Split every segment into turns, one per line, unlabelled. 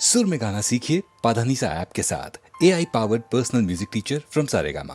سر میں گانا سیکھیے پادھانیسا ایپ کے ساتھ A I powered personal music teacher from Saregama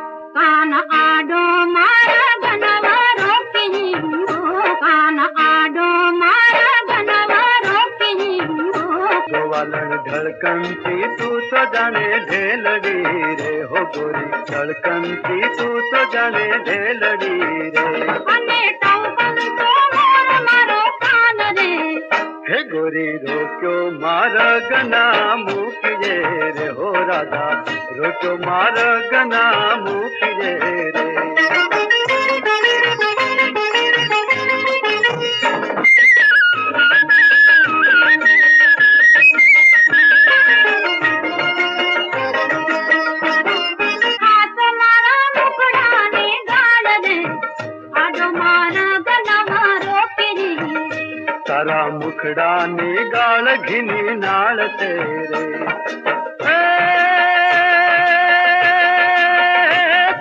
دھڑکن کی تو تو جانے ڈھیل رے ہو گوری دھڑکن کی تو تو جانے ڈھیل رے گوری روکیو مار گنا موکیے رے ہو رادا روکیو مار گنا موکیے رے تارا مکھڑا نے گال گھنی نال تیرے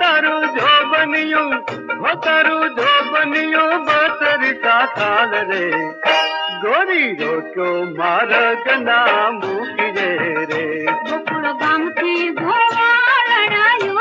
تارو جو بنیوں ہو تارو جو بنیوں بتری کا تال رے گوری روکو مار گنا موکیے رے
گوکل بام کی گھوڑا لڑایو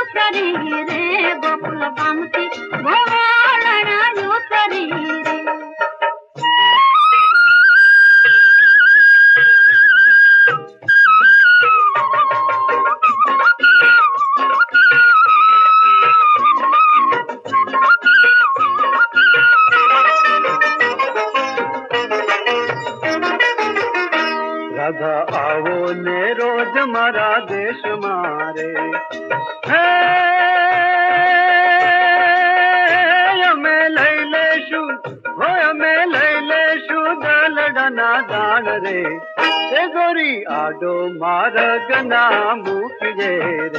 રાધા આવો ને રોજ મારા દેશ મારે. હે, અમે લઈ લેશું હો અમે લઈ લેશું દલડાના દાણ રે. એ ગોરી આડો માર્ગ ના મૂકજે રે.